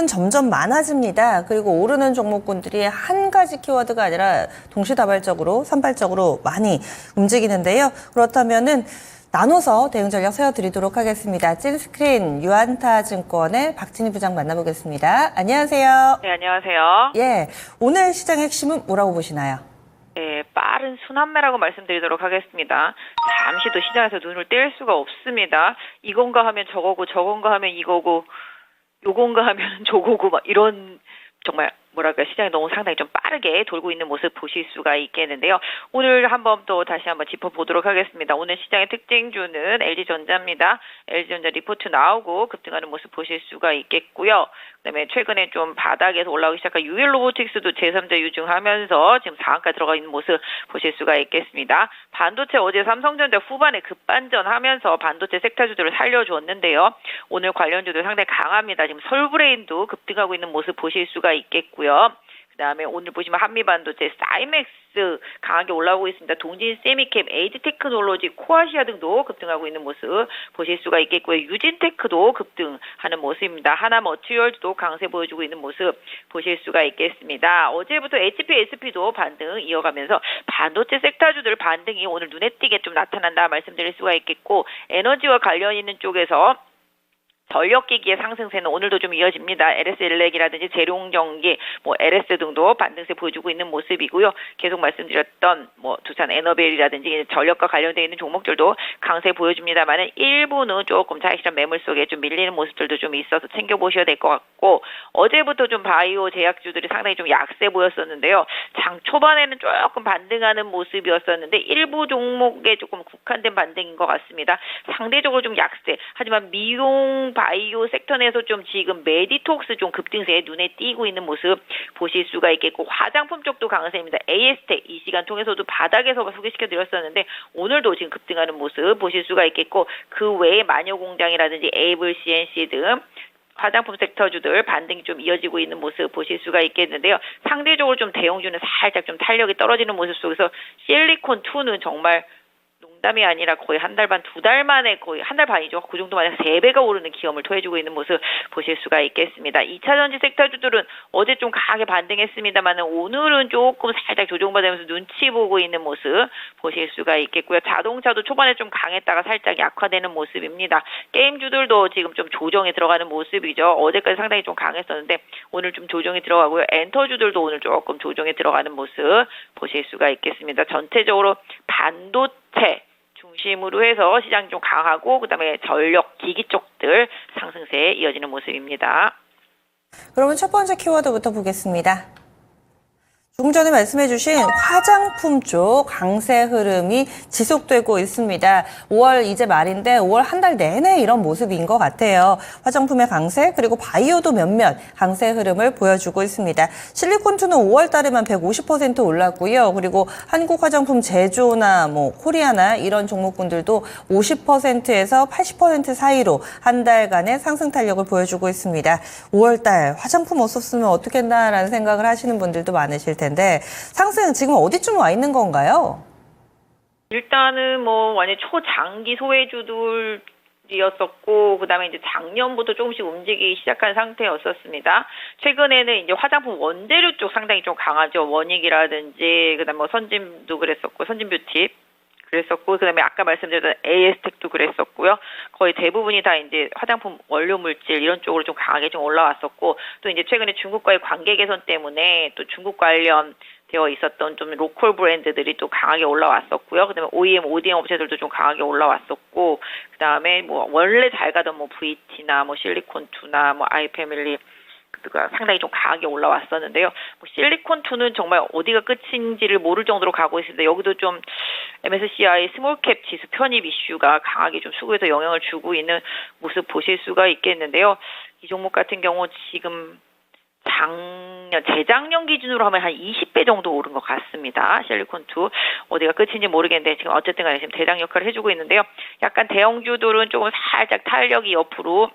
종목은 점점 많아집니다. 그리고 오르는 종목군들이 한 가지 키워드가 아니라 동시다발적으로 산발적으로 많이 움직이는데요. 그렇다면은 나눠서 대응 전략 세워드리도록 하겠습니다. 찐스크린 유안타 증권의 박진희 부장 만나보겠습니다. 안녕하세요. 네, 안녕하세요. 예, 오늘 시장 핵심은 뭐라고 보시나요? 네, 빠른 순환매라고 말씀드리도록 하겠습니다. 잠시도 시장에서 눈을 뗄 수가 없습니다. 이건가 하면 저거고 저건가 하면 이거고 요건가 하면 저거고 막 이런 정말 뭐랄까 시장이 너무 상당히 좀 빠르게 돌고 있는 모습 보실 수가 있겠는데요. 오늘 한번 또 다시 한번 짚어보도록 하겠습니다. 오늘 시장의 특징주는 LG전자입니다. LG전자 리포트 나오고 급등하는 모습 보실 수가 있겠고요. 그다음에 최근에 좀 바닥에서 올라오기 시작한 유일 로보틱스도 제3자 유증하면서 지금 상한가 들어가 있는 모습 보실 수가 있겠습니다. 반도체 어제 삼성전자 후반에 급반전하면서 반도체 섹터주들을 살려줬는데요. 오늘 관련주들 상당히 강합니다. 지금 설브레인도 급등하고 있는 모습 보실 수가 있겠고요. 그다음에 오늘 보시면 한미반도체 사이맥스 강하게 올라오고 있습니다. 동진 세미캠, 에이지 테크놀로지, 코아시아 등도 급등하고 있는 모습 보실 수가 있겠고요. 유진테크도 급등하는 모습입니다. 하나 머티리얼도 강세 보여주고 있는 모습 보실 수가 있겠습니다. 어제부터 HP, SP도 반등 이어가면서 반도체 섹터주들 반등이 오늘 눈에 띄게 좀 나타난다 말씀드릴 수가 있겠고 에너지와 관련 있는 쪽에서 전력기기의 상승세는 오늘도 좀 이어집니다. LS 일렉이라든지 재룡전기, 뭐 LS 등도 반등세 보여주고 있는 모습이고요. 계속 말씀드렸던 뭐 두산 에너벨이라든지 전력과 관련되어 있는 종목들도 강세 보여줍니다만은 일부는 조금 자익시장 매물 속에 좀 밀리는 모습들도 좀 있어서 챙겨 보셔야 될 것 같고 어제부터 좀 바이오 제약주들이 상당히 좀 약세 보였었는데요. 장 초반에는 조금 반등하는 모습이었었는데 일부 종목에 조금 국한된 반등인 것 같습니다. 상대적으로 좀 약세. 하지만 미용 바이오 섹터 내에서 좀 지금 메디톡스 좀 급등세에 눈에 띄고 있는 모습 보실 수가 있겠고 화장품 쪽도 강세입니다. AS텍 이 시간 통해서도 바닥에서 소개시켜 드렸었는데 오늘도 지금 급등하는 모습 보실 수가 있겠고 그 외에 마녀공장이라든지 에이블 CNC 등 화장품 섹터주들 반등이 좀 이어지고 있는 모습 보실 수가 있겠는데요. 상대적으로 좀 대형주는 살짝 좀 탄력이 떨어지는 모습 속에서 실리콘2는 정말 농 담이 아니라 거의 한 달 반, 두 달 만에 거의 한 달 반이죠. 그 정도 만에 세 배가 오르는 기염을 토해주고 있는 모습 보실 수가 있겠습니다. 2차 전지 섹터주들은 어제 좀 강하게 반등했습니다만은 오늘은 조금 살짝 조정받으면서 눈치 보고 있는 모습 보실 수가 있겠고요. 자동차도 초반에 좀 강했다가 살짝 약화되는 모습입니다. 게임주들도 지금 좀 조정에 들어가는 모습이죠. 어제까지 상당히 좀 강했었는데 오늘 좀 조정이 들어가고요. 엔터주들도 오늘 조금 조정에 들어가는 모습 보실 수가 있겠습니다. 전체적으로 반도체 중심으로 해서 시장이 좀 강하고 그다음에 전력 기기 쪽들 상승세에 이어지는 모습입니다. 그러면 첫 번째 키워드부터 보겠습니다. 조금 전에 말씀해 주신 화장품 쪽 강세 흐름이 지속되고 있습니다. 5월 이제 말인데 5월 한 달 내내 이런 모습인 것 같아요. 화장품의 강세 그리고 바이오도 몇몇 강세 흐름을 보여주고 있습니다. 실리콘투는 5월 달에만 150% 올랐고요. 그리고 한국 화장품 제조나 뭐 코리아나 이런 종목군들도 50%에서 80% 사이로 한 달간의 상승 탄력을 보여주고 있습니다. 5월 달 화장품 없었으면 어떻겠나라는 생각을 하시는 분들도 많으실 텐데 상승 지금 어디쯤 와 있는 건가요? 일단은 뭐 완전 초장기 소외주들 이었었고 그다음에 이제 작년부터 조금씩 움직이기 시작한 상태였었습니다. 최근에는 이제 화장품 원재료 쪽 상당히 좀 강하죠. 원익이라든지 그다음에 뭐 선진도 그랬었고 선진 뷰티 그랬었고 그다음에 아까 말씀드렸던 AS텍도 그랬었고요. 거의 대부분이 다 이제 화장품 원료 물질 이런 쪽으로 좀 강하게 좀 올라왔었고 또 이제 최근에 중국과의 관계 개선 때문에 또 중국 관련 되어 있었던 좀 로컬 브랜드들이 또 강하게 올라왔었고요. 그다음에 OEM, ODM 업체들도 좀 강하게 올라왔었고, 그다음에 뭐 원래 잘 가던 뭐 VT나 뭐 실리콘2나 뭐 아이패밀리 가 상당히 좀 강하게 올라왔었는데요. 뭐 실리콘 2는 정말 어디가 끝인지를 모를 정도로 가고 있습니다. 여기도 좀 MSCI 스몰캡 지수 편입 이슈가 강하게 좀 수급에서 영향을 주고 있는 모습 보실 수가 있겠는데요. 이 종목 같은 경우 지금 작년, 재작년 기준으로 하면 한 20배 정도 오른 것 같습니다. 실리콘2. 어디가 끝인지 모르겠는데 지금 어쨌든 간에 지금 대장 역할을 해주고 있는데요. 약간 대형주들은 조금 살짝 탄력이 옆으로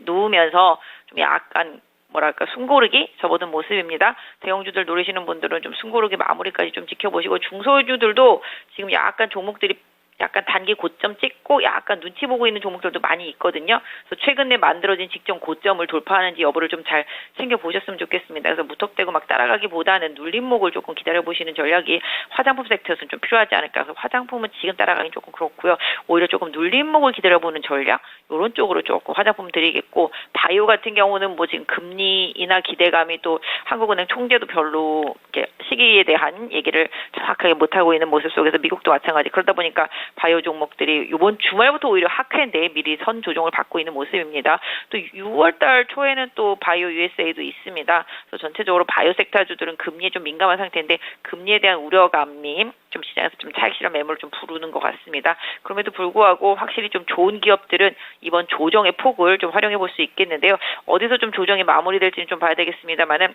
누우면서 좀 약간 뭐랄까 숨고르기 접어든 모습입니다. 대형주들 노리시는 분들은 좀 숨고르기 마무리까지 좀 지켜보시고 중소주들도 지금 약간 종목들이 약간 단기 고점 찍고 약간 눈치 보고 있는 종목들도 많이 있거든요. 그래서 최근에 만들어진 직전 고점을 돌파하는지 여부를 좀 잘 챙겨 보셨으면 좋겠습니다. 그래서 무턱대고 막 따라가기보다는 눌림목을 조금 기다려 보시는 전략이 화장품 섹터에서는 좀 필요하지 않을까. 그래서 화장품은 지금 따라가긴 조금 그렇고요. 오히려 조금 눌림목을 기다려 보는 전략 이런 쪽으로 조금 화장품 드리겠고 바이오 같은 경우는 뭐 지금 금리 인하 기대감이 또 한국은행 총재도 별로 이렇게 시기에 대한 얘기를 정확하게 못 하고 있는 모습 속에서 미국도 마찬가지 그러다 보니까 바이오 종목들이 이번 주말부터 오히려 하크앤데 미리 선 조정을 받고 있는 모습입니다. 또 6월달 초에는 또 바이오 USA도 있습니다. 그래서 전체적으로 바이오 섹터주들은 금리에 좀 민감한 상태인데 금리에 대한 우려감이 좀 시장에서 좀 차익 실현 매물을 좀 부르는 것 같습니다. 그럼에도 불구하고 확실히 좀 좋은 기업들은 이번 조정의 폭을 좀 활용해 볼 수 있겠는데요. 어디서 좀 조정이 마무리될지는 좀 봐야 되겠습니다만은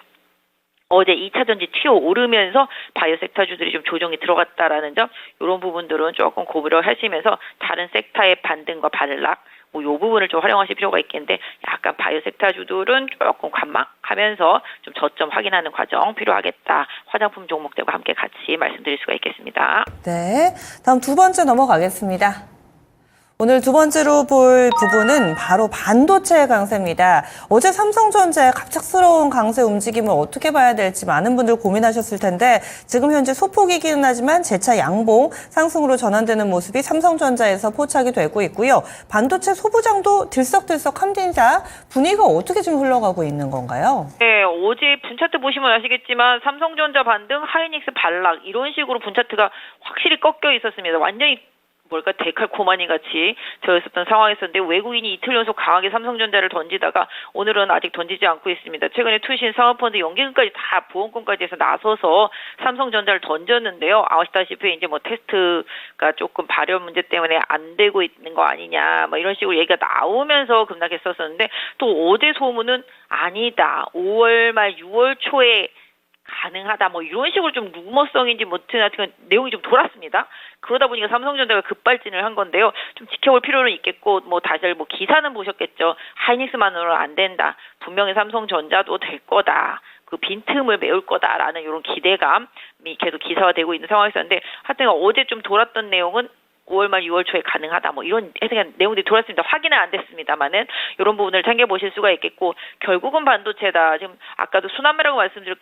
어제 2차 전지 튀어 오르면서 바이오 섹터주들이 좀 조정이 들어갔다라는 점 이런 부분들은 조금 고려하시면서 다른 섹터의 반등과 반락 뭐 요 부분을 좀 활용하실 필요가 있겠는데 약간 바이오 섹터주들은 조금 관망하면서 좀 저점 확인하는 과정 필요하겠다. 화장품 종목들과 함께 같이 말씀드릴 수가 있겠습니다. 네. 다음 두 번째 넘어가겠습니다. 오늘 두 번째로 볼 부분은 바로 반도체 강세입니다. 어제 삼성전자의 갑작스러운 강세 움직임을 어떻게 봐야 될지 많은 분들 고민하셨을 텐데 지금 현재 소폭이기는 하지만 재차 양봉 상승으로 전환되는 모습이 삼성전자에서 포착이 되고 있고요. 반도체 소부장도 들썩들썩합니다. 분위기가 어떻게 지금 흘러가고 있는 건가요? 네, 어제 분차트 보시면 아시겠지만 삼성전자 반등, 하이닉스 반락 이런 식으로 분차트가 확실히 꺾여 있었습니다. 완전히 뭘까 데칼코마니 같이 되어 있었던 상황이었는데 외국인이 이틀 연속 강하게 삼성전자를 던지다가 오늘은 아직 던지지 않고 있습니다. 최근에 투신 상업펀드 연기금까지 다 보험금까지 해서 나서서 삼성전자를 던졌는데요. 아시다시피 이제 뭐 테스트가 조금 발열 문제 때문에 안 되고 있는 거 아니냐 뭐 이런 식으로 얘기가 나오면서 급락했었었는데 또 어제 소문은 아니다. 5월 말 6월 초에 가능하다 뭐 이런 식으로 좀 루머성인지 뭐든 하여튼 내용이 좀 돌았습니다. 그러다 보니까 삼성전자가 급발진을 한 건데요. 좀 지켜볼 필요는 있겠고 뭐 다들 뭐 기사는 보셨겠죠. 하이닉스만으로는 안 된다. 분명히 삼성전자도 될 거다. 그 빈틈을 메울 거다라는 이런 기대감이 계속 기사화되고 있는 상황이었는데 하여튼 어제 좀 돌았던 내용은 5월 말 6월 초에 가능하다 뭐 이런 해석한 내용들이 돌았습니다. 확인은 안 됐습니다만은 이런 부분을 챙겨 보실 수가 있겠고 결국은 반도체다. 지금 아까도 순환매라고 말씀드렸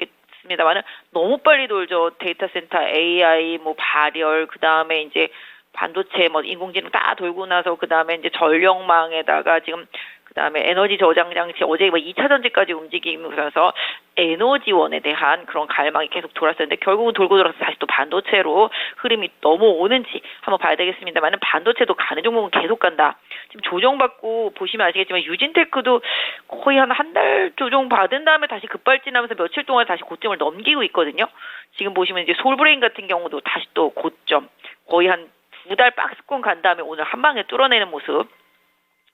겠습니다만은 너무 빨리 돌죠. 데이터 센터 AI 뭐 발열 그다음에 이제 반도체 뭐 인공지능 다 돌고 나서 그다음에 이제 전력망에다가 지금 그다음에 에너지 저장 장치 어제 뭐 2차 전지까지 움직이면서 에너지원에 대한 그런 갈망이 계속 돌았었는데 결국은 돌고 돌아서 다시 또 반도체로 흐름이 넘어오는지 한번 봐야 되겠습니다만은 반도체도 가는 종목은 계속 간다. 지금 조정받고 보시면 아시겠지만 유진테크도 거의 한 한 달 조정 받은 다음에 다시 급발진하면서 며칠 동안 다시 고점을 넘기고 있거든요. 지금 보시면 이제 솔브레인 같은 경우도 다시 또 고점 거의 한 두 달 박스권 간 다음에 오늘 한 방에 뚫어내는 모습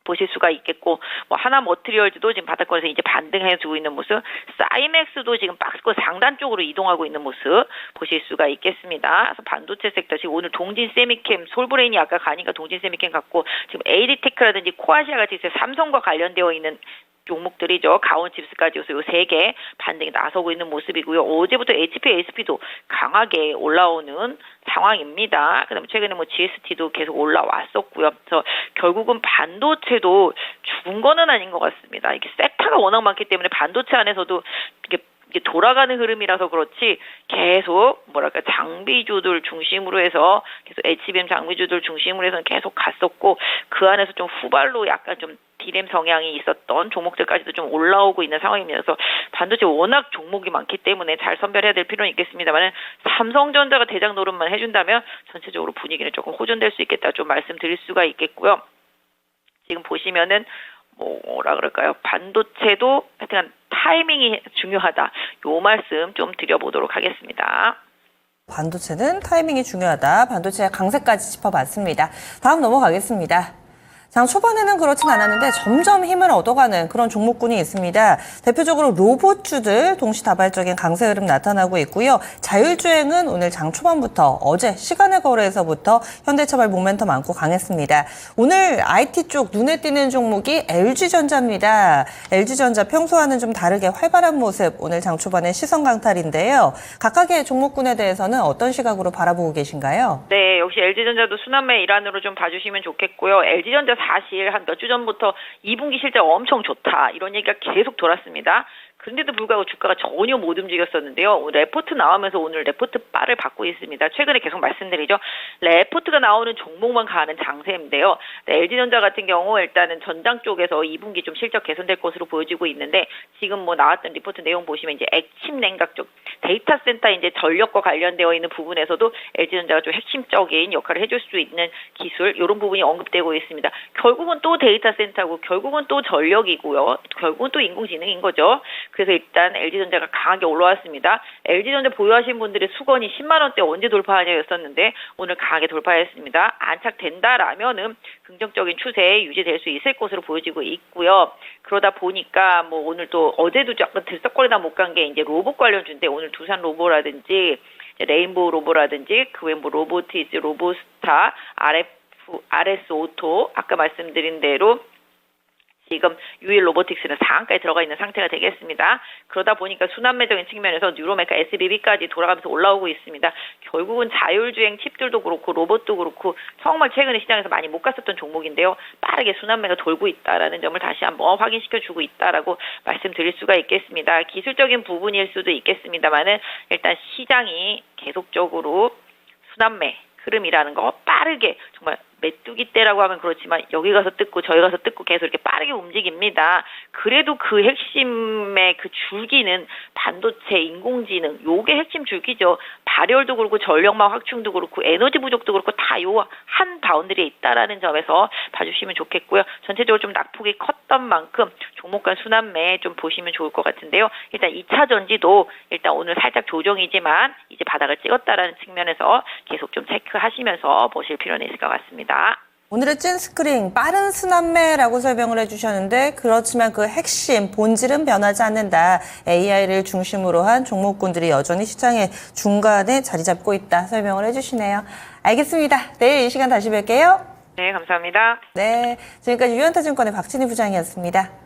보실 수가 있겠고 뭐 하나 머트리얼즈도 지금 바닥권에서 이제 반등해주고 있는 모습 사이맥스도 지금 박스권 상단 쪽으로 이동하고 있는 모습 보실 수가 있겠습니다. 그래서 반도체 섹터 지금 오늘 동진 세미캠 솔브레인이 아까 가니까 동진 세미캠 같고 지금 에이디테크라든지 코아시아 같이. 삼성과 관련되어 있는 종목들이죠. 가온 칩스까지 해서 요세 개 반등이 나서고 있는 모습이고요. 어제부터 HP, SP도 강하게 올라오는 상황입니다. 그다음에 최근에 뭐 GST도 계속 올라왔었고요. 그래서 결국은 반도체도 죽은 거는 아닌 것 같습니다. 이게 섹터가 워낙 많기 때문에 반도체 안에서도 이게 이게 돌아가는 흐름이라서 그렇지 계속 뭐랄까 장비주들 중심으로 해서 계속 HBM 장비주들 중심으로 해서 계속 갔었고 그 안에서 좀 후발로 약간 좀 디램 성향이 있었던 종목들까지도 좀 올라오고 있는. 그래서 반도체 워낙 종목이 많기 때문에 잘 선별해야 될 필요는 있겠습니다만 삼성전자가 대장 노릇만 해준다면 전체적으로 분위기는 조금 호전될 수 있겠다 좀 말씀드릴 수가 있겠고요. 지금 보시면은 뭐라 그럴까요? 반도체도 하여튼 타이밍이 중요하다. 요 말씀 좀 드려보도록 하겠습니다. 반도체는 타이밍이 중요하다. 반도체의 강세까지 짚어봤습니다. 다음 넘어가겠습니다. 장 초반에는 그렇진 않았는데 점점 힘을 얻어가는 그런 종목군이 있습니다. 대표적으로 로봇주들 동시다발적인 강세 흐름 나타나고 있고요. 자율주행은 오늘 장 초반부터 어제 시간의 거래에서부터 현대차발 모멘텀 안고 강했습니다. 오늘 IT 쪽 눈에 띄는 종목이 LG전자입니다. LG전자 평소와는 좀 다르게 활발한 모습 오늘 장 초반에 시선 강탈인데요. 각각의 종목군에 대해서는 어떤 시각으로 바라보고 계신가요? 네, 역시 LG전자도 순환매 일환으로 좀 봐주시면 좋겠고요. LG전자 사실 한 몇 주 전부터 2분기 실적 엄청 좋다 이런 얘기가 계속 돌았습니다. 그런데도 불구하고 주가가 전혀 못 움직였었는데요. 레포트 나오면서 오늘 레포트 바를 받고 있습니다. 최근에 계속 말씀드리죠. 레포트가 나오는 종목만 가는 장세인데요. 네, LG전자 같은 경우 일단은 전장 쪽에서 2분기 좀 실적 개선될 것으로 보여지고 있는데 지금 뭐 나왔던 리포트 내용 보시면 이제 액침 냉각 쪽 데이터 센터 이제 전력과 관련되어 있는 부분에서도 LG전자가 좀 핵심적인 역할을 해줄 수 있는 기술 이런 부분이 언급되고 있습니다. 결국은 또 데이터 센터고 결국은 또 전력이고요. 결국은 또 인공지능인 거죠. 그래서 일단 LG전자가 강하게 올라왔습니다. LG전자 보유하신 분들의 수건이 10만 원대 언제 돌파하냐였었는데 오늘 강하게 돌파했습니다. 안착된다라면은 긍정적인 추세 유지될 수 있을 것으로 보여지고 있고요. 그러다 보니까 뭐 오늘 또 어제도 약간 들썩거리다 못 간 게 이제 로봇 관련주인데 오늘 두산 로보라든지 레인보우 로보라든지 그 외에 뭐 로보티즈, 로보스타, RF, RS 오토 아까 말씀드린 대로 지금 유일 로보틱스는 상한가에 들어가 있는 상태가 되겠습니다. 그러다 보니까 순환매적인 측면에서 뉴로메카 SBB까지 돌아가면서 올라오고 있습니다. 결국은 자율주행 칩들도 그렇고 로봇도 그렇고 정말 최근에 시장에서 많이 못 갔었던 종목인데요. 빠르게 순환매가 돌고 있다라는 점을 다시 한번 확인시켜 주고 있다라고 말씀드릴 수가 있겠습니다. 기술적인 부분일 수도 있겠습니다만은 일단 시장이 계속적으로 순환매 흐름이라는 거 빠르게 정말 메뚜기 때라고 하면 그렇지만 여기 가서 뜯고 저기 가서 뜯고 계속 이렇게 빠르게 움직입니다. 그래도 그 핵심의 그 줄기는 반도체, 인공지능 요게 핵심 줄기죠. 발열도 그렇고 전력망 확충도 그렇고 에너지 부족도 그렇고 다 요 한 바운드리에 있다라는 점에서 봐주시면 좋겠고요. 전체적으로 좀 낙폭이 컸던 만큼 종목 간 순환매 좀 보시면 좋을 것 같은데요. 일단 2차 전지도 일단 오늘 살짝 조정이지만 이제 바닥을 찍었다라는 측면에서 계속 좀 체크하시면서 보실 필요는 있을 것 같습니다. 오늘의 찐 스크린 빠른 순환매라고 설명을 해주셨는데 그렇지만 그 핵심 본질은 변하지 않는다. AI를 중심으로 한 종목군들이 여전히 시장의 중간에 자리 잡고 있다 설명을 해주시네요. 알겠습니다. 내일 이 시간 다시 뵐게요. 네, 감사합니다. 네, 지금까지 유현타증권의 박진희 부장이었습니다.